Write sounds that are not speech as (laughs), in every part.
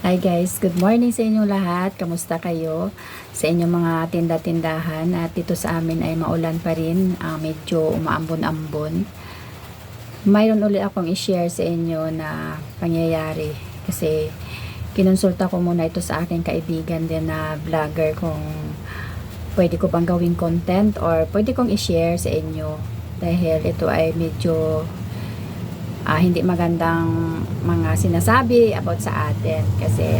Hi guys, good morning sa inyong lahat. Kamusta kayo? Sa inyong mga tinda-tindahan at dito sa amin ay maulan pa rin, ah, medyo umaambon-ambon. Mayroon ulit akong i-share sa inyo na pangyayari kasi kinonsulta ko muna ito sa aking kaibigan din na vlogger kung pwede ko bang gawing content or pwede kong i-share sa inyo dahil ito ay medyo ah, hindi magandang mga sinasabi about sa atin kasi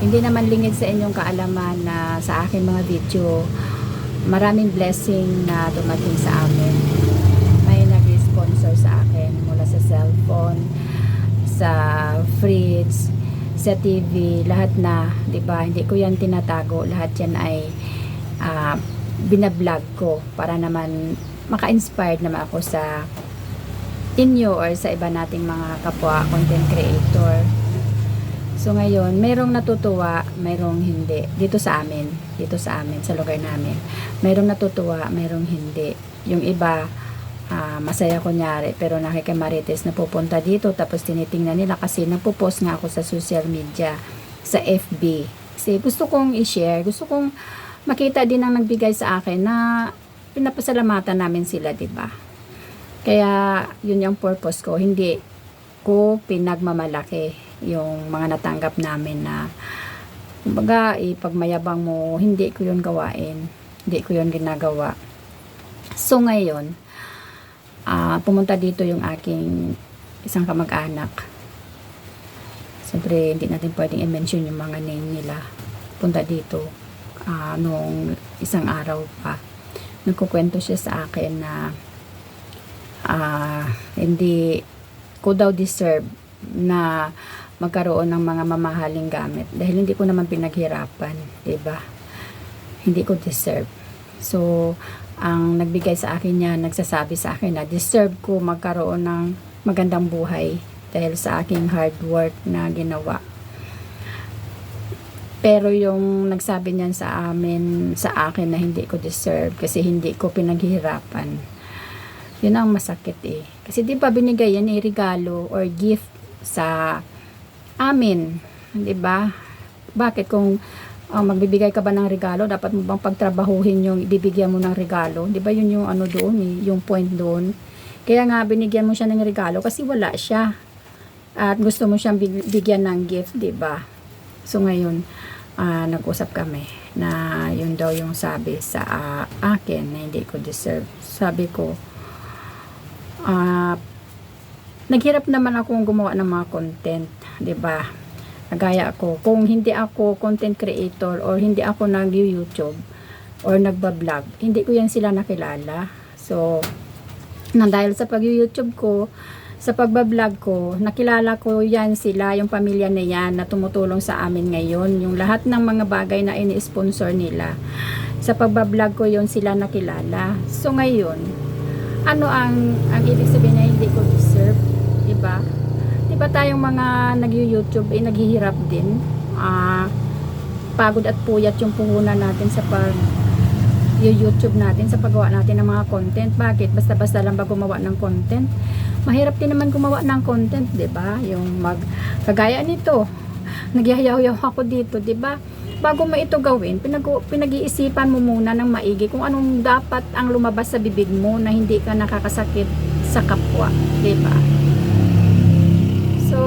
hindi naman lingid sa inyong kaalaman na sa akin mga video maraming blessing na dumating sa amin. May nag-sponsor sa akin mula sa cellphone sa fridge sa TV lahat na 'di ba? Hindi ko yan tinatago. Lahat yan ay ah, binablog ko para naman maka-inspired naman ako sa inyo or sa iba nating mga kapwa content creator. So ngayon, merong natutuwa, merong hindi. Dito sa amin, dito sa amin, sa lugar namin. Merong natutuwa, merong hindi. Yung iba, ah, masaya kunyari, pero nakikimarites na pupunta dito, tapos tinitingnan nila kasi nagpo-post nga ako sa social media, sa FB. Kasi gusto kong i-share, gusto kong makita din ang nagbigay sa akin na pinapasalamatan namin sila, 'di ba? Kaya, yun yung purpose ko. Hindi ko pinagmamalaki yung mga natanggap namin na kumbaga, ipagmayabang mo, hindi ko yun gawain. Hindi ko yun ginagawa. So, ngayon, ah, pumunta dito yung aking isang kamag-anak. Siyempre, hindi natin pwedeng i-mention yung mga name nila. Punta dito ah, nung isang araw pa. Nagkukwento siya sa akin na ah, hindi ko daw deserve na magkaroon ng mga mamahaling gamit dahil hindi ko naman pinaghirapan, 'di ba? Hindi ko deserve. So, ang nagbigay sa akin niya, nagsasabi sa akin na deserve ko magkaroon ng magandang buhay dahil sa aking hard work na ginawa. Pero yung nagsabi niyan sa amin, sa akin na hindi ko deserve kasi hindi ko pinaghirapan yun ang masakit eh. Kasi di ba binigay yan eh, regalo or gift sa amin. Di ba? Bakit kung uh, magbibigay ka ba ng regalo, dapat mo bang pagtrabahuhin yung ibibigyan mo ng regalo? Di ba yun yung ano doon eh, yung point doon. Kaya nga binigyan mo siya ng regalo kasi wala siya. At gusto mo siyang big- bigyan ng gift, di ba? So ngayon, ah, nag-usap kami na yun daw yung sabi sa ah, akin na hindi ko deserve. Sabi ko, ah naghirap naman akong gumawa ng mga content, 'di ba? Nagaya ako, kung hindi ako content creator or hindi ako nag-YouTube or nagba-vlog, hindi ko yan sila nakilala. So, nang dahil sa pag-YouTube ko, sa pagbablog ko, nakilala ko yan sila, yung pamilya na yan na tumutulong sa amin ngayon. Yung lahat ng mga bagay na ini-sponsor nila. Sa pagbablog ko yon sila nakilala. So ngayon, ano ang ang ibig sabihin na hindi ko deserve, 'di ba? 'Di ba tayong mga nag-YouTube ay naghihirap din. Ah, pagod at puyat yung puhunan natin sa pag YouTube natin sa paggawa natin ng mga content. Bakit? Basta-basta lang ba gumawa ng content? Mahirap din naman gumawa ng content, 'di ba? Yung mag kagaya nito. Nagyayaw-yaw ako dito, 'di ba? Bago mo ito gawin, pinag pinag-iisipan mo muna ng maigi kung anong dapat ang lumabas sa bibig mo na hindi ka nakakasakit sa kapwa, 'di ba? So,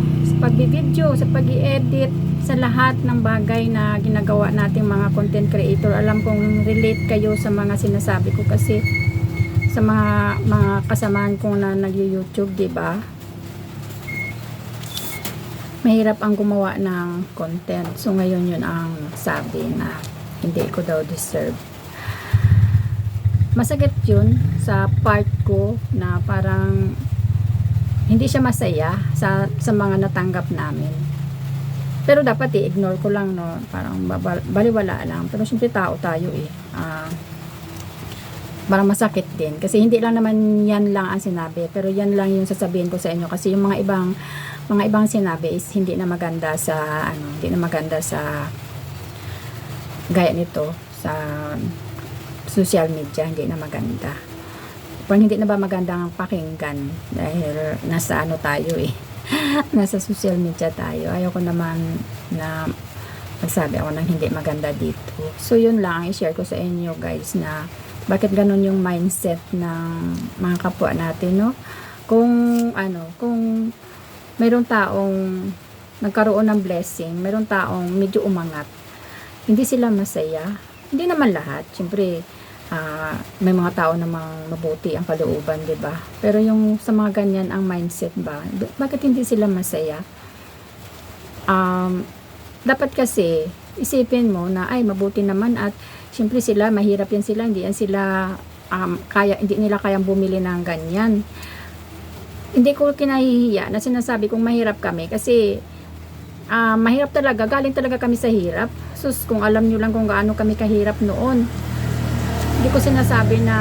sa pagbi-video, sa pag-i-edit, sa lahat ng bagay na ginagawa nating mga content creator, alam kong relate kayo sa mga sinasabi ko kasi sa mga mga kasamahan ko na nag-YouTube, 'di ba? Mahirap ang gumawa ng content. So ngayon yun ang sabi na hindi ko daw deserve. Masakit yun sa part ko na parang hindi siya masaya sa, sa mga natanggap namin. Pero dapat i-ignore ko lang, no? Parang baliwala lang. Pero syempre tao tayo eh. Ah, parang masakit din. Kasi hindi lang naman yan lang ang sinabi. Pero yan lang yung sasabihin ko sa inyo. Kasi yung mga ibang mga ibang sinabi is hindi na maganda sa ano, hindi na maganda sa gaya nito sa social media, hindi na maganda. Parang hindi na ba magandang pakinggan dahil nasa ano tayo eh. (laughs) nasa social media tayo. Ayoko naman na magsabi ako ng hindi maganda dito. So, yun lang ang i-share ko sa inyo guys na bakit ganun yung mindset ng mga kapwa natin, no? Kung, ano, kung mayroong taong nagkaroon ng blessing, mayroong taong medyo umangat, hindi sila masaya. Hindi naman lahat. Siyempre, ah, may mga tao namang mabuti ang kalooban, 'di ba? Pero yung sa mga ganyan ang mindset ba, bakit hindi sila masaya? Um, dapat kasi isipin mo na ay mabuti naman at siyempre sila mahirap yan sila, hindi yan sila um, kaya hindi nila kayang bumili ng ganyan. Hindi ko kinahihiya na sinasabi kong mahirap kami kasi ah, mahirap talaga, galing talaga kami sa hirap. Sus, kung alam nyo lang kung gaano kami kahirap noon hindi ko sinasabi na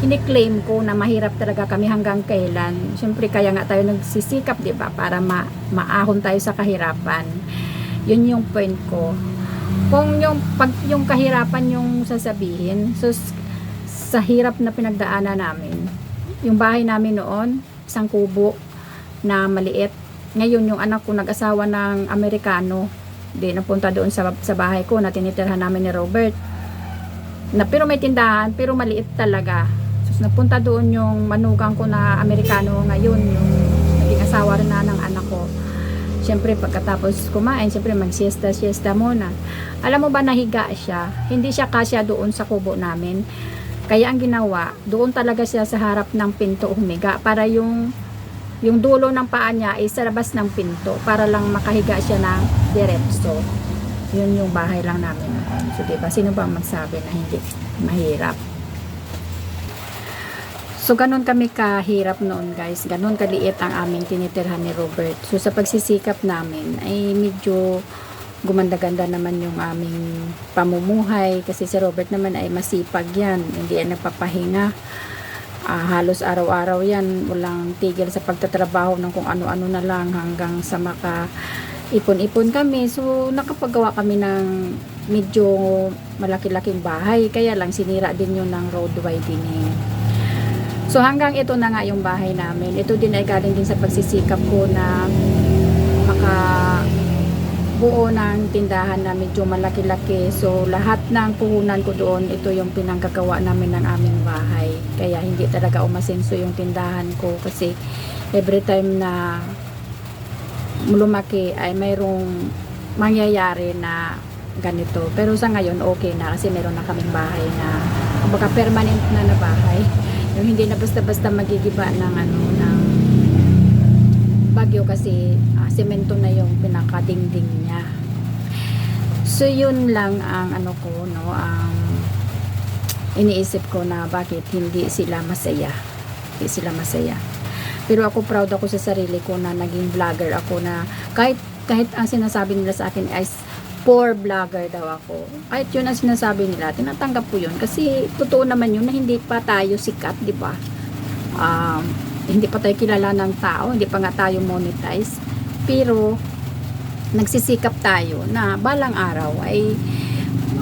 kiniklaim ko na mahirap talaga kami hanggang kailan. Siyempre kaya nga tayo nagsisikap, 'di ba, para ma maahon tayo sa kahirapan. 'Yun yung point ko. Kung yung pag yung kahirapan yung sasabihin, so s- sa hirap na pinagdaanan namin, yung bahay namin noon, isang kubo na maliit. Ngayon yung anak ko nag-asawa ng Amerikano, di napunta doon sa, sa bahay ko na tinitirhan namin ni Robert na pero may tindahan pero maliit talaga so napunta doon yung manugang ko na Amerikano ngayon yung naging asawa rin na ng anak ko Siyempre pagkatapos kumain, siyempre mag-siesta, siesta muna. Alam mo ba nahiga siya? Hindi siya kasya doon sa kubo namin. Kaya ang ginawa, doon talaga siya sa harap ng pinto humiga para yung yung dulo ng paa niya ay sa labas ng pinto para lang makahiga siya ng diretso. Yun yung bahay lang namin. So, diba, sino ba magsabi na hindi mahirap? So, ganun kami kahirap noon, guys. Ganun kaliit ang aming tinitirhan ni Robert. So, sa pagsisikap namin, ay medyo gumanda-ganda naman yung aming pamumuhay. Kasi si Robert naman ay masipag yan. Hindi yan nagpapahinga. Ah, halos araw-araw yan. Walang tigil sa pagtatrabaho ng kung ano-ano na lang hanggang sa maka ipon-ipon kami. So, nakapagawa kami ng medyo malaki-laking bahay. Kaya lang sinira din yun ng road widening. So, hanggang ito na nga yung bahay namin. Ito din ay galing din sa pagsisikap ko na maka buo ng tindahan na medyo malaki-laki. So, lahat ng puhunan ko doon, ito yung pinanggagawa namin ng aming bahay. Kaya hindi talaga umasenso yung tindahan ko kasi every time na lumaki ay mayroong mangyayari na ganito. Pero sa ngayon, okay na kasi meron na kaming bahay na kumbaga permanent na na bahay. (laughs) Yung hindi na basta-basta magigiba ng ano, ng bagyo kasi ah, semento na yung pinakadingding niya. So yun lang ang ano ko no, ang iniisip ko na bakit hindi sila masaya. Hindi sila masaya. Pero ako proud ako sa sarili ko na naging vlogger ako na kahit kahit ang sinasabi nila sa akin ay poor vlogger daw ako. Kahit yun ang sinasabi nila, tinatanggap ko yun. Kasi totoo naman yun na hindi pa tayo sikat, di ba? Um, hindi pa tayo kilala ng tao, hindi pa nga tayo monetize. Pero, nagsisikap tayo na balang araw ay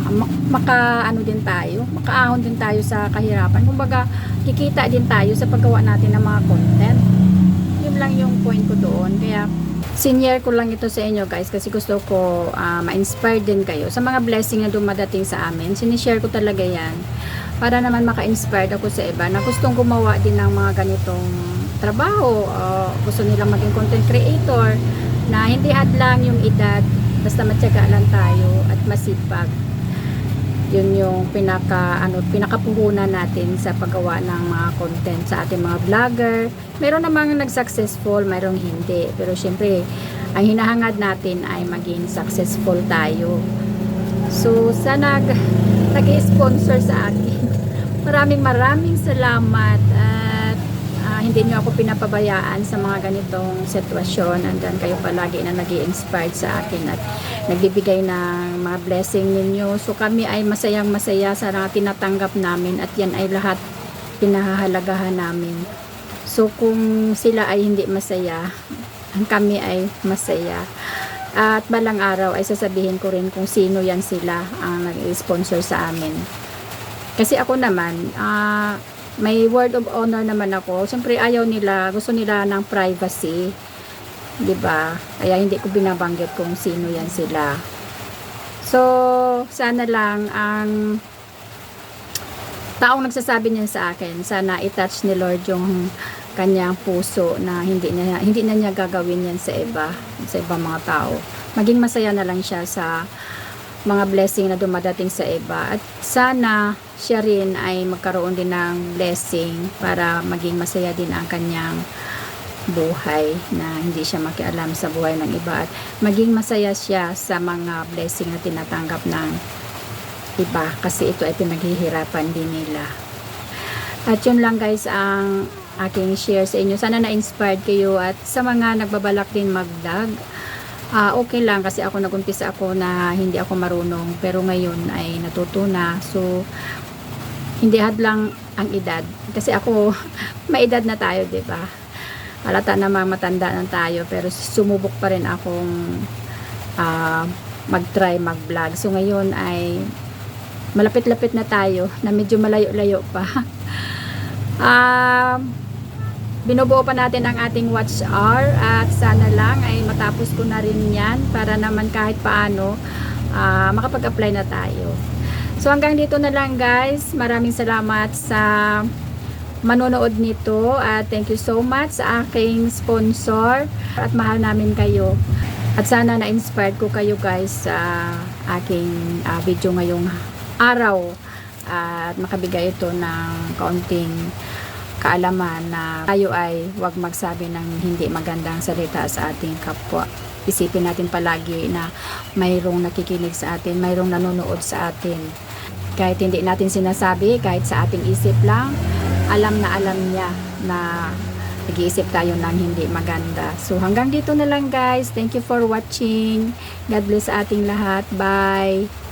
ma- maka ano din tayo, makaahon din tayo sa kahirapan. Kumbaga, kikita din tayo sa paggawa natin ng mga content. Yun lang yung point ko doon. Kaya, Senior ko lang ito sa inyo guys kasi gusto ko ah, ma-inspire din kayo sa mga blessing na dumadating sa amin. Sinishare ko talaga yan para naman maka-inspired ako sa iba na gustong gumawa din ng mga ganitong trabaho. o gusto nilang maging content creator na hindi hadlang yung edad basta matyaga lang tayo at masipag. Yun yung pinaka ano pinakapuhunan natin sa paggawa ng mga content sa ating mga vlogger. Meron namang nag-successful, mayroong hindi. Pero syempre, ang hinahangad natin ay maging successful tayo. So, sa nag nag-sponsor sa akin. Maraming maraming salamat at ah, hindi nyo ako pinapabayaan sa mga ganitong sitwasyon. Andan kayo palagi na nag inspired sa akin at nagbibigay ng mga blessing ninyo. So kami ay masayang masaya sa mga tinatanggap namin at yan ay lahat pinahahalagahan namin. So kung sila ay hindi masaya, kami ay masaya. At balang araw ay sasabihin ko rin kung sino yan sila ang nag-sponsor sa amin. Kasi ako naman, ah, may word of honor naman ako. Siyempre ayaw nila, gusto nila ng privacy. 'di ba? Kaya hindi ko binabanggit kung sino yan sila. So, sana lang ang taong nagsasabi niyan sa akin, sana i-touch ni Lord yung kanyang puso na hindi niya hindi na niya gagawin yan sa iba, sa ibang mga tao. Maging masaya na lang siya sa mga blessing na dumadating sa iba at sana siya rin ay magkaroon din ng blessing para maging masaya din ang kanyang buhay na hindi siya makialam sa buhay ng iba at maging masaya siya sa mga blessing na tinatanggap ng iba kasi ito ay pinaghihirapan din nila. At yun lang guys ang aking share sa inyo. Sana na-inspired kayo at sa mga nagbabalak din mag-vlog, ah, okay lang kasi ako nagumpisa ako na hindi ako marunong pero ngayon ay natuto na. So, hindi hadlang ang edad. Kasi ako, (laughs) may edad na tayo, di ba? Halata namang matanda na tayo pero sumubok pa rin akong ah, mag-try mag-vlog. So, ngayon ay malapit-lapit na tayo na medyo malayo-layo pa. Um, (laughs) binubuo pa natin ang ating watch hour at sana lang ay matapos ko na rin yan para naman kahit paano ah, makapag-apply na tayo. So hanggang dito na lang guys. Maraming salamat sa manonood nito at thank you so much sa aking sponsor at mahal namin kayo. At sana na-inspired ko kayo guys sa aking ah, video ngayong araw at makabigay ito ng kaunting kaalaman na tayo ay huwag magsabi ng hindi magandang salita sa ating kapwa. Isipin natin palagi na mayroong nakikinig sa atin, mayroong nanonood sa atin. Kahit hindi natin sinasabi, kahit sa ating isip lang, alam na alam niya na nag-iisip tayo ng hindi maganda. So hanggang dito na lang guys. Thank you for watching. God bless sa ating lahat. Bye!